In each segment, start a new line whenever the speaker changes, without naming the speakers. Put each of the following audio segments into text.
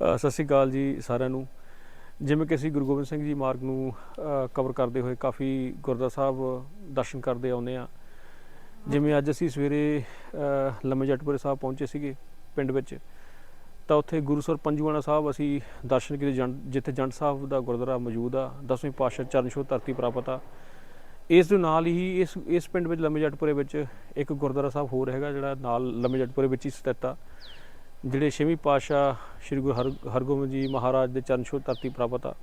ਸਤਿ ਸ਼੍ਰੀ ਅਕਾਲ ਜੀ ਸਾਰਿਆਂ ਨੂੰ। ਜਿਵੇਂ ਕਿ ਅਸੀਂ ਗੁਰੂ ਗੋਬਿੰਦ ਸਿੰਘ ਜੀ ਮਾਰਗ ਨੂੰ ਕਵਰ ਕਰਦੇ ਹੋਏ ਕਾਫੀ ਗੁਰਦੁਆਰਾ ਸਾਹਿਬ ਦਰਸ਼ਨ ਕਰਦੇ ਆਉਂਦੇ ਆ ਜਿਵੇਂ ਅੱਜ ਅਸੀਂ ਸਵੇਰੇ ਅ, ਲੰਮੇ ਜੱਟਪੁਰੇ ਸਾਹਿਬ ਪਹੁੰਚੇ ਸੀਗੇ ਪਿੰਡ ਵਿੱਚ ਤਾਂ ਉੱਥੇ ਗੁਰੂਸਰ ਪੰਜੂਆਣਾ ਸਾਹਿਬ ਅਸੀਂ ਦਰਸ਼ਨ ਕੀਤੇ। ਜੰਡ ਜਿੱਥੇ ਜੰਡ ਸਾਹਿਬ ਦਾ ਗੁਰਦੁਆਰਾ ਮੌਜੂਦ ਆ ਦਸਵੇਂ ਪਾਤਸ਼ਾਹ ਚਰਨ ਛੋਹ ਧਰਤੀ ਪ੍ਰਾਪਤ ਆ। ਇਸ ਦੇ ਨਾਲ ਹੀ ਇਸ ਇਸ ਪਿੰਡ ਵਿੱਚ ਲੰਮੇ ਜੱਟਪੁਰੇ ਵਿੱਚ ਇੱਕ ਗੁਰਦੁਆਰਾ ਸਾਹਿਬ ਹੋਰ ਹੈਗਾ ਜਿਹੜਾ ਨਾਲ ਲੰਮੇ ਜੱਟਪੁਰੇ ਵਿੱਚ ਹੀ ਸਥਿਤ ਆ। ਜਿਹੜੇ ਛੇਵੀਂ ਪਾਤਸ਼ਾਹ ਸ੍ਰੀ ਗੁਰੂ ਹਰ, ਹਰਗੋਬਿੰਦ ਜੀ ਮਹਾਰਾਜ ਦੇ ਚਰਨ ਛੋਹ ਧਰਤੀ ਪ੍ਰਾਪਤ ਆ,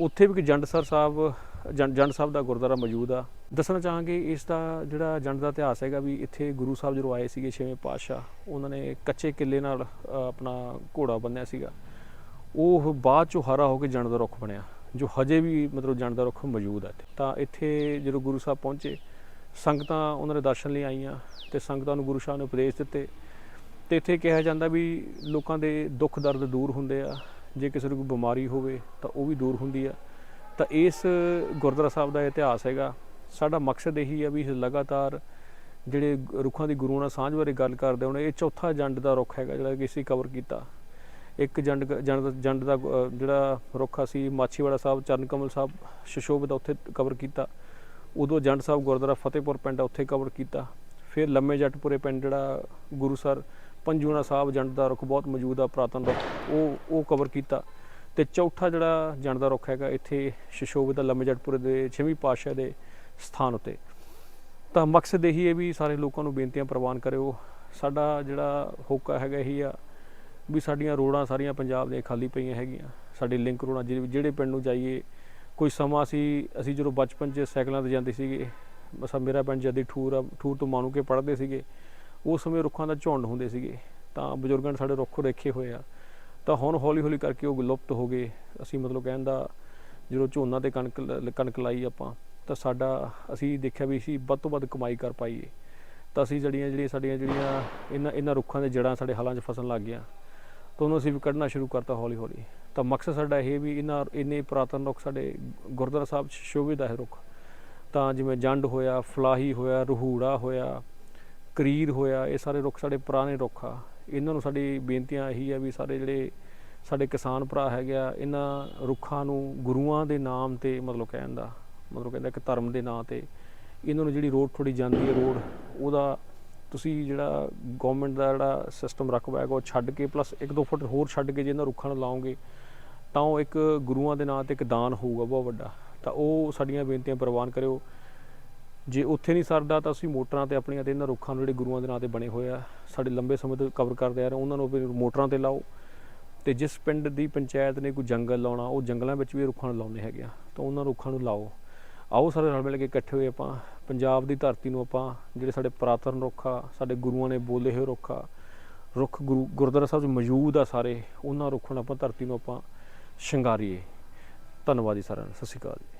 ਉੱਥੇ ਵੀ ਇੱਕ ਜੰਡਸਰ ਸਾਹਿਬ, ਜੰਡ ਜੰਡ ਸਾਹਿਬ ਦਾ ਗੁਰਦੁਆਰਾ ਮੌਜੂਦ ਆ। ਦੱਸਣਾ ਚਾਹਾਂਗੇ ਇਸ ਦਾ ਜਿਹੜਾ ਜੰਡ ਦਾ ਇਤਿਹਾਸ ਹੈਗਾ ਵੀ ਇੱਥੇ ਗੁਰੂ ਸਾਹਿਬ ਜਦੋਂ ਆਏ ਸੀਗੇ ਛੇਵੇਂ ਪਾਤਸ਼ਾਹ, ਉਹਨਾਂ ਨੇ ਕੱਚੇ ਕਿੱਲੇ ਨਾਲ ਆਪਣਾ ਘੋੜਾ ਬੰਨਿਆ ਸੀਗਾ। ਉਹ ਬਾਅਦ ਚੋਂ ਹਰਾ ਹੋ ਕੇ ਜੰਡ ਦਾ ਰੁੱਖ ਬਣਿਆ, ਜੋ ਹਜੇ ਵੀ ਮਤਲਬ ਜੰਡ ਦਾ ਰੁੱਖ ਮੌਜੂਦ ਹੈ ਤਾਂ ਇੱਥੇ ਜਦੋਂ ਗੁਰੂ ਸਾਹਿਬ ਪਹੁੰਚੇ, ਸੰਗਤਾਂ ਉਹਨਾਂ ਦੇ ਦਰਸ਼ਨ ਲਈ ਆਈਆਂ ਤੇ ਸੰਗਤਾਂ ਨੂੰ ਗੁਰੂ ਸਾਹਿਬ ਨੇ ਉਪਦੇਸ਼ ਦਿੱਤੇ ਤੇ ਇੱਥੇ ਕਿਹਾ ਜਾਂਦਾ ਵੀ ਲੋਕਾਂ ਦੇ ਦੁੱਖ ਦਰਦ ਦੂਰ ਹੁੰਦੇ ਆ। ਜੇ ਕਿਸੇ ਨੂੰ ਕੋਈ ਬਿਮਾਰੀ ਹੋਵੇ ਤਾਂ ਉਹ ਵੀ ਦੂਰ ਹੁੰਦੀ ਆ। ਤਾਂ ਇਸ ਗੁਰਦੁਆਰਾ ਸਾਹਿਬ ਦਾ ਇਤਿਹਾਸ ਹੈਗਾ। ਸਾਡਾ ਮਕਸਦ ਇਹੀ ਆ ਵੀ ਲਗਾਤਾਰ ਜਿਹੜੇ ਰੁੱਖਾਂ ਦੀ ਗੁਰੂ ਨਾਲ ਸਾਂਝ ਬਾਰੇ ਗੱਲ ਕਰਦੇ ਹੁਣ ਇਹ ਚੌਥਾ ਜੰਡ ਦਾ ਰੁੱਖ ਹੈਗਾ ਜਿਹੜਾ ਕਿ ਅਸੀਂ ਕਵਰ ਕੀਤਾ। ਇੱਕ ਜੰਡ ਜੰਡ ਦਾ- ਜੰਡ ਦਾ ਜਿਹੜਾ ਰੁੱਖ ਅਸੀਂ ਮਾਛੀਵਾੜਾ ਸਾਹਿਬ ਚਰਨਕਮਲ ਸਾਹਿਬ ਸ਼ਸ਼ੋਭਿਤ ਉੱਥੇ ਕਵਰ ਕੀਤਾ। ਉਦੋਂ ਜੰਡ ਸਾਹਿਬ ਗੁਰਦੁਆਰਾ ਫਤਿਹਪੁਰ ਪਿੰਡ ਆ, ਉੱਥੇ ਕਵਰ ਕੀਤਾ। ਫਿਰ ਲੰਮੇ ਜੱਟਪੁਰੇ ਪਿੰਡ ਜਿਹੜਾ ਗੁਰੂਸਰ ਪੰਜੂਣਾ ਸਾਹਿਬ ਜੰਡ ਦਾ ਰੁੱਖ ਬਹੁਤ ਮੌਜੂਦ ਆ ਪ੍ਰਾਤਨ ਰੁੱਖ, ਉਹ ਉਹ ਕਵਰ ਕੀਤਾ। ਤੇ ਚੌਥਾ ਜਿਹੜਾ ਜੰਡ ਦਾ ਰੁੱਖ ਹੈਗਾ, ਇੱਥੇ ਸ਼ਸ਼ੋਭਿਤ ਦਾ ਲੰਮੇ ਜੱਟਪੁਰੇ ਦੇ ਛੇਵੀਂ ਪਾਤਸ਼ਾਹ ਦੇ ਸਥਾਨ ਉੱਤੇ। ਤਾਂ ਮਕਸਦ ਇਹੀ ਹੈ ਵੀ ਸਾਰੇ ਲੋਕਾਂ ਨੂੰ ਬੇਨਤੀਆਂ ਪ੍ਰਵਾਨ ਕਰਿਓ। ਸਾਡਾ ਜਿਹੜਾ ਹੋਕਾ ਹੈਗਾ ਇਹੀ ਆ ਵੀ ਸਾਡੀਆਂ ਰੋਡਾਂ ਸਾਰੀਆਂ ਪੰਜਾਬ ਦੀਆਂ ਖਾਲੀ ਪਈਆਂ ਹੈਗੀਆਂ। ਸਾਡੇ ਲਿੰਕ ਰੋਡਾਂ ਜਿਹੜੇ ਜਿਹੜੇ ਪਿੰਡ ਨੂੰ ਜਾਈਏ, ਕੋਈ ਸਮਾਂ ਸੀ ਅਸੀਂ ਜਦੋਂ ਬਚਪਨ 'ਚ ਸਾਈਕਲਾਂ ਤੇ ਜਾਂਦੇ ਸੀਗੇ ਬਸ ਮੇਰਾ ਪਿੰਡ ਜਦੀ ਠੂਰ ਆ, ਠੂਰ ਤੋਂ ਮਾਣੂ ਕੇ ਪੜ੍ਹਦੇ ਸੀਗੇ। ਉਸ ਸਮੇਂ ਰੁੱਖਾਂ ਦਾ ਝੁੰਡ ਹੁੰਦੇ ਸੀਗੇ। ਤਾਂ ਬਜ਼ੁਰਗਾਂ ਨੇ ਸਾਡੇ ਰੁੱਖ ਦੇਖੇ ਹੋਏ ਆ। ਤਾਂ ਹੁਣ ਹੌਲੀ ਹੌਲੀ ਕਰਕੇ ਉਹ ਲੁਪਤ ਹੋ ਗਏ। ਅਸੀਂ ਮਤਲਬ ਕਹਿਣ ਦਾ ਜਦੋਂ ਝੋਨਾ ਤੇ ਕਣਕ ਲ- ਕਣਕ ਲਾਈ ਆਪਾਂ, ਤਾਂ ਸਾਡਾ, ਅਸੀਂ ਦੇਖਿਆ ਵੀ ਅਸੀਂ ਵੱਧ ਤੋਂ ਵੱਧ ਕਮਾਈ ਕਰ ਪਾਈਏ। ਤਾਂ ਅਸੀਂ ਜਿਹੜੀਆਂ ਜਿਹੜੀਆਂ ਸਾਡੀਆਂ ਜਿਹੜੀਆਂ ਇਹਨਾਂ ਇਹਨਾਂ ਰੁੱਖਾਂ ਦੇ ਜੜਾਂ ਸਾਡੇ ਹਾਲਾਂ 'ਚ ਫਸਣ ਲੱਗ ਗਿਆ ਤਾਂ ਉਹਨੂੰ ਅਸੀਂ ਵੀ ਕੱਢਣਾ ਸ਼ੁਰੂ ਕਰਤਾ ਹੌਲੀ ਹੌਲੀ ਤਾਂ ਮਕਸਦ ਸਾਡਾ ਇਹ ਵੀ ਇਹਨਾਂ, ਇੰਨੇ ਪੁਰਾਤਨ ਰੁੱਖ ਸਾਡੇ, ਗੁਰਦੁਆਰਾ ਸਾਹਿਬ 'ਚ ਸ਼ੋਭੇ ਦਾ ਹੈ ਰੁੱਖ। ਤਾਂ ਜਿਵੇਂ ਜੰਡ ਹੋਇਆ, ਫਲਾਹੀ ਹੋਇਆ, ਰਹੂੜਾ ਹੋਇਆ ਕਰੀਰ ਹੋਇਆ, ਇਹ ਸਾਰੇ ਰੁੱਖ ਸਾਡੇ ਪੁਰਾਣੇ ਰੁੱਖ ਆ। ਇਹਨਾਂ ਨੂੰ ਸਾਡੀ ਬੇਨਤੀਆਂ ਇਹੀ ਆ ਵੀ ਸਾਰੇ ਜਿਹੜੇ ਸਾਡੇ ਕਿਸਾਨ ਭਰਾ ਹੈਗੇ ਆ, ਇਹਨਾਂ ਰੁੱਖਾਂ ਨੂੰ ਗੁਰੂਆਂ ਦੇ ਨਾਮ ਤੇ ਮਤਲਬ ਕਹਿਣ ਦਾ, ਮਤਲਬ ਕਹਿੰਦਾ ਕਿ ਧਰਮ ਦੇ ਨਾਂ ਤੇ। ਇਹਨਾਂ ਨੂੰ ਜਿਹੜੀ ਰੋਡ ਥੋੜੀ ਜਾਂਦੀ ਹੈ ਰੋਡ, ਉਹਦਾ ਤੁਸੀਂ ਜਿਹੜਾ ਗਵਰਨਮੈਂਟ ਦਾ ਜਿਹੜਾ ਸਿਸਟਮ ਰੱਖਵਾ ਹੈਗਾ, ਉਹ ਛੱਡ ਕੇ ਪਲੱਸ 1-2 ਫੁੱਟ ਹੋਰ ਛੱਡ ਕੇ ਜੇ ਇਹਨਾਂ ਰੁੱਖਾਂ ਨੂੰ ਲਾਓਗੇ, ਤਾਂ ਉਹ ਇੱਕ ਗੁਰੂਆਂ ਦੇ ਨਾਂ ਤੇ ਇੱਕ ਦਾਨ ਹੋਊਗਾ, ਬਹੁਤ ਵੱਡਾ। ਤਾਂ ਉਹ ਸਾਡੀਆਂ ਬੇਨਤੀਆਂ ਪ੍ਰਵਾਨ ਕਰਿਓ। ਜੇ ਉੱਥੇ ਨਹੀਂ ਸਰਦਾ ਤਾਂ ਅਸੀਂ ਮੋਟਰਾਂ ਤੇ ਆਪਣੀਆਂ ਤੇ ਇਹਨਾਂ ਰੁੱਖਾਂ ਨੂੰ ਜਿਹੜੇ ਗੁਰੂਆਂ ਦੇ ਨਾਂ ਤੇ ਬਣੇ ਹੋਏ ਆ, ਸਾਡੇ ਲੰਬੇ ਸਮੇਂ ਤੋਂ ਕਵਰ ਕਰਦੇ ਆ ਰਹੇ, ਉਹਨਾਂ ਨੂੰ ਵੀ ਮੋਟਰਾਂ ਤੇ ਲਾਓ। ਤੇ ਜਿਸ ਪਿੰਡ ਦੀ ਪੰਚਾਇਤ ਨੇ ਕੋਈ ਜੰਗਲ ਲਾਉਣਾ, ਉਹ ਜੰਗਲਾਂ ਵਿੱਚ ਵੀ ਰੁੱਖਾਂ ਨੂੰ ਲਾਉਂਦੇ ਹੈਗੇ ਆ। ਤਾਂ ਉਹਨਾਂ ਰੁੱਖਾਂ ਨੂੰ ਲਾਓ। ਆਓ ਸਾਰੇ ਰਲ ਮਿਲ ਕੇ ਇਕੱਠੇ ਹੋਏ ਆਪਾਂ। ਪੰਜਾਬ ਦੀ ਧਰਤੀ ਨੂੰ ਆਪਾਂ ਜਿਹੜੇ ਸਾਡੇ ਪੁਰਾਤਨ ਰੁੱਖ ਆ, ਸਾਡੇ ਗੁਰੂਆਂ ਨੇ ਬੋਲੇ ਹੋਏ ਰੁੱਖ ਆ, ਰੁੱਖ ਗੁਰੂ ਗੁਰਦੁਆਰਾ ਸਾਹਿਬ 'ਚ ਮੌਜੂਦ ਆ ਸਾਰੇ, ਉਹਨਾਂ ਰੁੱਖਾਂ ਨੂੰ ਆਪਾਂ ਧਰਤੀ ਨੂੰ ਆਪਾਂ ਸ਼ਿੰਗਾਰੀਏ। ਧੰਨਵਾਦ ਜੀ ਸਾਰਿਆਂ ਨੂੰ ਸਤਿ ਸ਼੍ਰੀ ਅਕਾਲ ਜੀ।